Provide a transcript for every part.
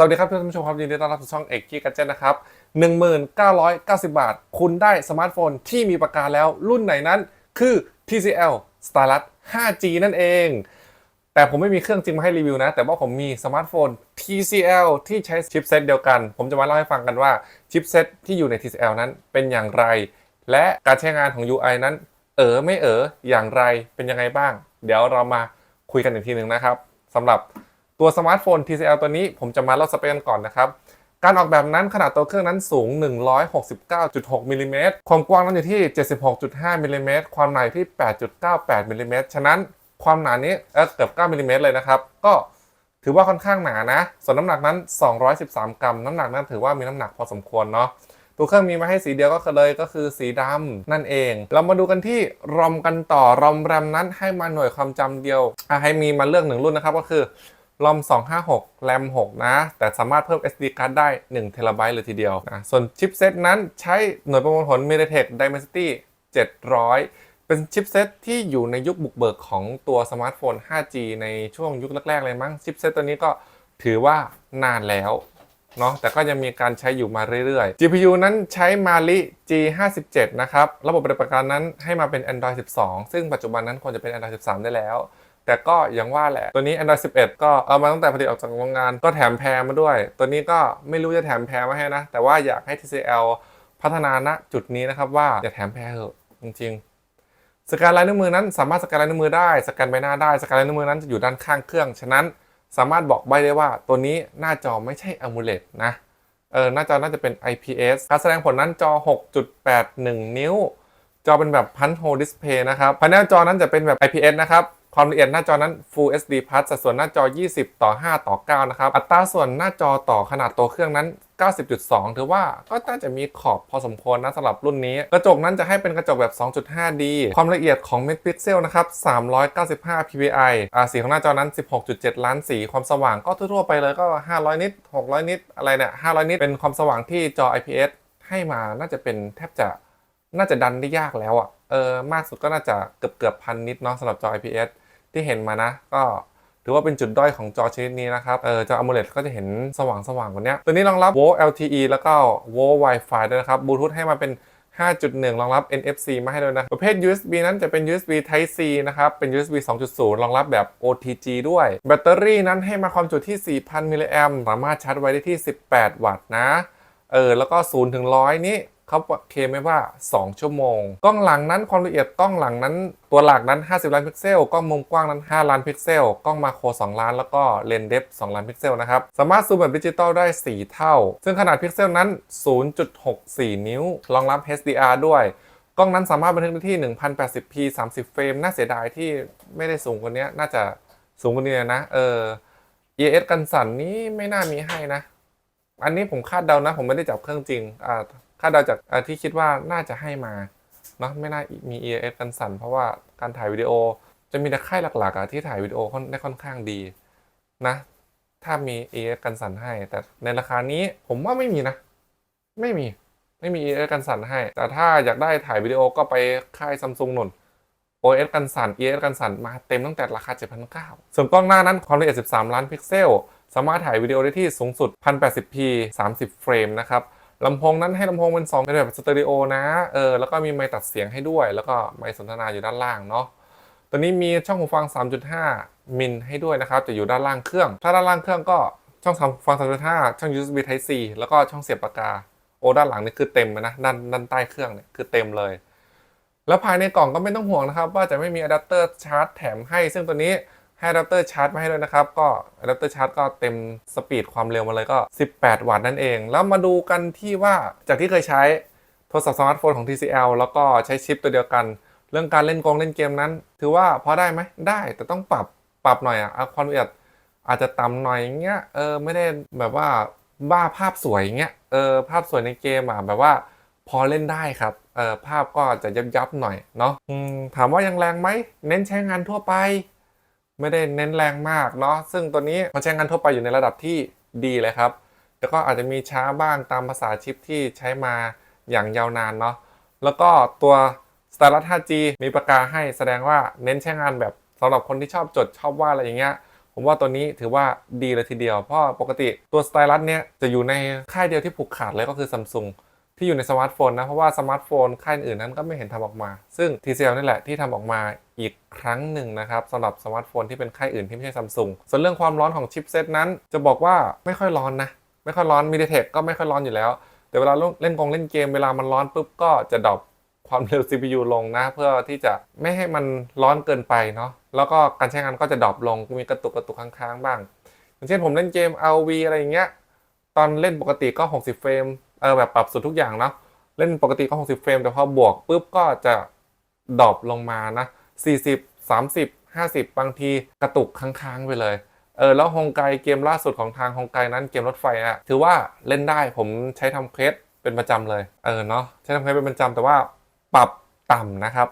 สวัสดีครับท่านผู้ชมครับยินดีต้อนรับสู่ช่องเอกกี้กัจเจนนะครับ 1990 บาท คุณได้สมาร์ทโฟนที่มีประกันแล้วรุ่นไหนนั้น คือ TCL Stylus 5G นั่นเอง แต่ผมไม่มีเครื่องจริงมาให้รีวิวนะ แต่ว่าผมมีสมาร์ทโฟน TCL ที่ใช้ชิปเซตเดียวกัน ผมจะมาเล่าให้ฟังกันว่าชิปเซตที่อยู่ใน TCL นั้นเป็นอย่างไร และการใช้งานของ UI นั้น เออไม่เอออย่างไรเป็นยังไงบ้าง เดี๋ยวเรามาคุยกันอีกทีหนึ่งนะครับสำหรับ ตัวสมาร์ทโฟน TCL ตัวนี้ผมจะมาเล่าสเปคกันก่อนนะครับ การออกแบบนั้นขนาดตัวเครื่องนั้นสูง 169.6มิลลิเมตรความกว้างนั้นอยู่ที่ 76.5มิลลิเมตรความหนาที่ 8.98มิลลิเมตรฉะนั้นความหนานี้เออเกือบ9มิลลิเมตรเลยนะครับ ก็ถือว่าค่อนข้างหนานะ ส่วนน้ำหนักนั้น 213 กรัม น้ำหนักนั้นถือว่ามีน้ำหนักพอสมควรเนาะตัวเครื่องมีมาให้สีเดียวก็คือเลยก็คือสีดำนั่นเอง เรามาดูกันที่รอมกันต่อรอมแรมนั้นให้มาหน่วยความจำเดียวให้มีมาเลือกหนึ่งรุ่นนะครับก็คือ รอม256 แรม 6 นะ แต่สามารถเพิ่ม SD card ได้1เทราไบต์เลยทีเดียวนะส่วนชิปเซตนั้นใช้หน่วยประมวลผล MediaTek Dimensity 700 เป็นชิปเซตที่อยู่ในยุคบุกเบิกของตัวสมาร์ทโฟน 5G ในช่วงยุคแรก ๆ เลยมั้ง ชิปเซตตัวนี้ก็ถือว่านานแล้วเนาะแต่ก็ยังมีการใช้อยู่มาเรื่อยๆ GPU นั้นใช้ Mali G57 นะครับ ระบบปฏิบัติการนั้นให้มาเป็น Android 12 ซึ่งปัจจุบันนั้นควรจะเป็น Android 13 ได้แล้ว แต่ก็ยังว่าแหละ ตัวนี้ Android 11 ก็เอามาตั้งแต่ผลิตออกจากโรงงานก็แถมแพรมาด้วย ตัวนี้ก็ไม่รู้จะแถมแพรมาให้นะ แต่ว่าอยากให้ TCL พัฒนาณจุดนี้นะครับว่าอย่าแถมแพรเถอะจริงๆ สแกนลายนิ้วมือนั้นสามารถสแกนลายนิ้วมือได้สแกนใบหน้าได้สแกนลายนิ้วมือนั้นจะอยู่ด้านข้างเครื่อง ฉะนั้นสามารถบอกใบได้ว่าตัวนี้หน้าจอไม่ใช่ AMOLED นะเออหน้าจอน่าจะเป็น IPS การแสดงผลนั้นจอ 6.81 นิ้ว จอเป็นแบบพันโฮดิสเพย์นะครับภายในจอนั้นจะเป็นแบบ IPS นะครับ ความละเอียดหน้าจอนั้น Full HD Plus สัดส่วนหน้าจอ 20 ต่อ 5 ต่อ 9 นะครับ อัตราส่วนหน้าจอต่อขนาดตัวเครื่องนั้น 90.2 ถือว่าก็น่าจะมีขอบพอสมควรนะสำหรับรุ่นนี้ กระจกนั้นจะให้เป็นกระจกแบบ 2.5D ความละเอียดของเมกพิกเซลนะครับ 395 ppi อ่าสีของหน้าจอนั้น 16.7 ล้านสี ความสว่างก็ทั่วๆไปเลยก็ 500 นิต600 นิตอะไรเนี่ย 500 นิตเป็นความสว่างที่จอ IPS ให้มาน่าจะเป็นแทบจะน่าจะดันได้ยากแล้วอะ่ะ เออ มากสุดก็น่าจะเกือบเกือบพันนิตเนาะสำหรับจอ IPS ที่เห็นมานะ ก็ถือว่าเป็นจุดด้อยของจอชนิดนี้นะครับเออจอ AMOLED ก็จะเห็นสว่างสว่างกว่านี้ตัวนี้รองรับ VoLTE LTE แล้วก็ Volt Wi-Fi ด้วยนะครับบลูทูธให้มาเป็น5.1 รองรับ NFC มาให้ด้วยนะ ประเภท USB นั้นจะเป็น USB Type C นะครับ เป็น USB 2.0 รองรับแบบ OTG ด้วย แบตเตอรี่นั้นให้มาความจุที่ 4,000 มิลลิแอมสามารถชาร์จไว้ได้ที่ 18 วัตต์นะ เออ แล้วก็ 0 ถึง 100 นี้ เขาเคลมไว้ว่า 2 ชั่วโมง กล้องหลังนั้นความละเอียดกล้องหลังนั้น ตัวหลักนั้น 50 ล้านพิกเซล กล้องมุมกว้างนั้น 5 ล้านพิกเซล กล้องมาโคร 2 ล้าน แล้วก็เลนส์เดฟ2ล้านพิกเซลนะครับ สามารถซูมแบบดิจิตอลได้ 4 เท่า ซึ่งขนาดพิกเซลนั้น 0.64 นิ้ว รองรับ HDR ด้วยกล้องนั้นสามารถบันทึกได้ที่ 1080p 30 เฟรม น่าเสียดายที่ไม่ได้สูงกว่านี้ น่าจะสูงกว่านี้นะ เออ ES กันสั่นนี้ไม่น่ามีให้นะ อันนี้ผมคาดเดานะ ผมไม่ได้จับเครื่องจริง อ่า คาดเดาจากอาที่คิดว่าน่าจะให้มาเนาะไม่น่ามี ES กันสั่น เพราะว่าการถ่ายวิดีโอจะมีแต่ค่ายหลักๆอะที่ถ่ายวิดีโอได้ค่อนข้างดีนะ ถ้ามี ES กันสั่นให้ แต่ในราคานี้ผมว่าไม่มีนะ ไม่มีไม่มี ES กันสั่นให้ แต่ถ้าอยากได้ถ่ายวิดีโอก็ไปค่ายซัมซุงนน OS กันสั่น ES กันสั่นมาเต็มตั้งแต่ราคา 7,900ส่วนกล้องหน้านั้นความละเอียด 13 ล้านพิกเซล สามารถถ่ายวิดีโอได้ที่สูงสุด 1080p 30 เฟรมนะครับ ลำโพงนั้นให้ลำโพงเป็น2เป็นแบบสเตอริโอนะเออแล้วก็มีไมค์ตัดเสียงให้ด้วย แล้วก็ไมค์สนทนาอยู่ด้านล่างเนาะตัวนี้มีช่องหูฟัง 3.5 มิลให้ด้วยนะครับ จะอยู่ด้านล่างเครื่อง ถ้าด้านล่างเครื่องก็ช่องฟัง 3.5 ช่อง USB Type C แล้วก็ช่องเสียบปากกา โอ้ด้านหลังนี่คือเต็มนะด้านด้านใต้เครื่องเนี่ยคือเต็มเลย แล้วภายในกล่องก็ไม่ต้องห่วงนะครับ ว่าจะไม่มีอะแดปเตอร์ชาร์จแถมให้ ซึ่งตัวนี้ ให้อะแดปเตอร์ชาร์จมาให้ด้วยนะครับ ก็อะแดปเตอร์ชาร์จก็เต็มสปีดความเร็วมาเลยก็ 18 วัตต์นั่นเอง แล้วมาดูกันที่ว่าจากที่เคยใช้โทรศัพท์สมาร์ทโฟนของ TCL แล้วก็ใช้ชิปตัวเดียวกัน เรื่องการเล่นกงเล่นเกมนั้น ถือว่าพอได้ไหมได้แต่ต้องปรับปรับหน่อยอะความละเอียดอาจจะต่ำหน่อยอย่างเงี้ยเออไม่ได้แบบว่าบ้าภาพสวยอย่างเงี้ยเออภาพสวยในเกมอะแบบว่าพอเล่นได้ครับเออภาพก็จะยับยับหน่อยเนาะถามว่ายังแรงไหมเน้นใช้งานทั่วไป ไม่ได้เน้นแรงมากเนาะซึ่งตัวนี้มันใช้งานทั่วไปอยู่ในระดับที่ดีเลยครับ แล้วก็อาจจะมีช้าบ้างตามภาษาชิปที่ใช้มาอย่างยาวนานเนาะแล้วก็ตัว Stylus 5G มีปากกาให้แสดงว่าเน้นใช้งานแบบสำหรับคนที่ชอบจดชอบวาดอะไรอย่างเงี้ยผมว่าตัวนี้ถือว่าดีเลยทีเดียว เพราะปกติตัวสไตลัสเนี่ยจะอยู่ในค่ายเดียวที่ผูกขาดเลยก็คือซัมซุงที่อยู่ในสมาร์ทโฟนนะ เพราะว่าสมาร์ทโฟนค่ายอื่นนั้นก็ไม่เห็นทำออกมา ซึ่ง TCL นี่แหละที่ทำออกมา อีกครั้งหนึ่งนะครับสำหรับสมาร์ทโฟนที่เป็นค่ายอื่นที่ไม่ใช่ซัมซุงส่วนเรื่องความร้อนของชิปเซตนั้นจะบอกว่าไม่ค่อยร้อนนะ ไม่ค่อยร้อน MediaTek ก็ไม่ค่อยร้อนอยู่แล้ว แต่เวลาเล่นกงเล่นเกมเวลามันร้อนปุ๊บก็จะดรอปความเร็ว CPU ลงนะ เพื่อที่จะไม่ให้มันร้อนเกินไปเนาะแล้วก็การใช้งานก็จะดรอปลงมีกระตุกกระตุกค้างๆบ้าง อย่างเช่นผมเล่นเกม RV อะไรอย่างเงี้ยตอนเล่นปกติก็ 60 เฟรมเออแบบปรับสุดทุกอย่างเนาะเล่นปกติก็ 60 เฟรมแต่พอบวกปุ๊บก็จะดรอปลงมานะ 40 30 50 บางทีกระตุกค้างๆไปเลยเออแล้วฮงไกเกมล่าสุดของทางฮงไกนั้นเกมรถไฟอะถือว่าเล่นได้ผมใช้ทำเควสเป็นประจำเลยเออเนาะใช้ทำเควสเป็นประจำแต่ว่าปรับต่ำนะครับ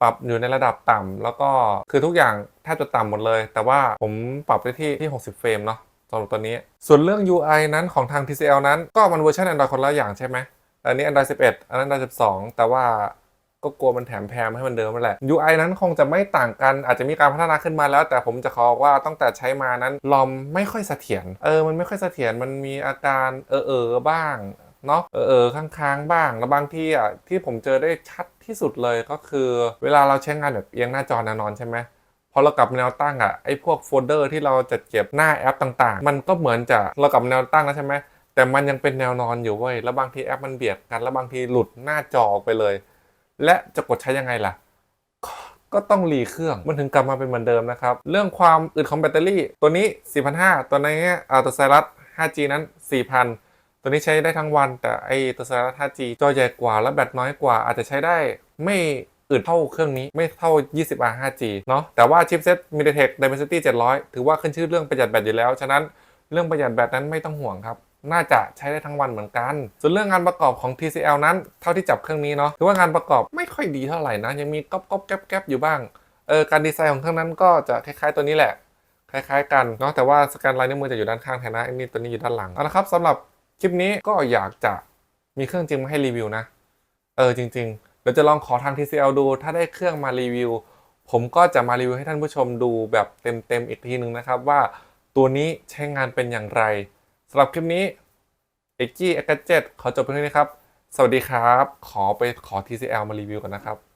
ปรับอยู่ในระดับต่ำแล้วก็คือทุกอย่างแทบจะต่ำหมดเลย แต่ว่าผมปรับไปที่ที่ 60 เฟรมเนาะสำหรับตัวนี้ ส่วนเรื่อง UI นั้นของทาง TCL นั้นก็มันเวอร์ชัน Android คนละอย่างใช่ไหมอันนี้ Android 11 อันนั้น Android 12 แต่ว่า ก็กลัวมันแถมแพมให้มันเดิมนั่นแหละ UI นั้นคงจะไม่ต่างกันอาจจะมีการพัฒนาขึ้นมาแล้ว แต่ผมจะขอว่าตั้งแต่ใช้มานั้นลอมไม่ค่อยเสถียรเออมันไม่ค่อยเสถียรมันมีอาการเออเออบ้างเนาะเออเออค้างๆบ้างแล้วบางที่อะที่ผมเจอได้ชัดที่สุดเลยก็คือ เวลาเราใช้งานแบบเอียงหน้าจอแนวนอนใช่ไหมพอเรากลับแนวตั้งอะไอ้พวกโฟลเดอร์ที่เราจัดเก็บหน้าแอปต่างๆ มันก็เหมือนจะเรากลับแนวตั้งแล้วใช่ไหมแต่มันยังเป็นแนวนอนอยู่เว้ยแล้วบางทีแอปมันเบียดกัน แล้วบางทีหลุดหน้าจอออกไปเลย และจะกดใช้ยังไงล่ะ ก็ต้องรีเครื่องมันถึงกลับมาเป็นเหมือนเดิมนะครับ เรื่องความอึดของแบตเตอรี่ ตัวนี้ 4,500 ตัวนี้อ่าตัวไซรัส 5G นั้น 4,000 ตัวนี้ใช้ได้ทั้งวัน แต่ไอตัวไซรัส 5G จอใหญ่กว่าและแบตน้อยกว่าอาจจะใช้ได้ไม่อึดเท่าเครื่องนี้ไม่เท่า 20R 5G เนาะแต่ว่าชิปเซ็ต MediaTek Dimensity 700 ถือว่าขึ้นชื่อเรื่องประหยัดแบตอยู่แล้ว ฉะนั้นเรื่องประหยัดแบตนั้นไม่ต้องห่วงครับ น่าจะใช้ได้ทั้งวันเหมือนกัน ส่วนเรื่องงานประกอบของ TCL นั้น เท่าที่จับเครื่องนี้เนาะถือว่างานประกอบไม่ค่อยดีเท่าไหร่นะ ยังมีก๊อบก๊อบแก๊บแก๊บอยู่บ้าง เออการดีไซน์ของเครื่องนั้นก็จะคล้ายๆตัวนี้แหละ คล้ายๆ กันเนาะแต่ว่าสแกนลายนิ้วมือจะอยู่ด้านข้างแทนนะไอ้นี่ตัวนี้อยู่ด้านหลังเอาละครับสำหรับคลิปนี้ก็อยากจะมีเครื่องจริงมาให้รีวิวนะ เออจริงๆเดี๋ยวจะลองขอทาง TCL ดู ถ้าได้เครื่องมารีวิว ผมก็จะมารีวิวให้ท่านผู้ชมดูแบบเต็มๆอีกทีหนึ่งนะครับว่าตัวนี้ใช้งานเป็นอย่างไรำหรับคลิปนี้เอ็กกี้เอ็กเจ็ดขอจบเพียงเท่านี้ครับ สวัสดีครับ ขอไปขอ TCL มารีวิวก่อนนะครับ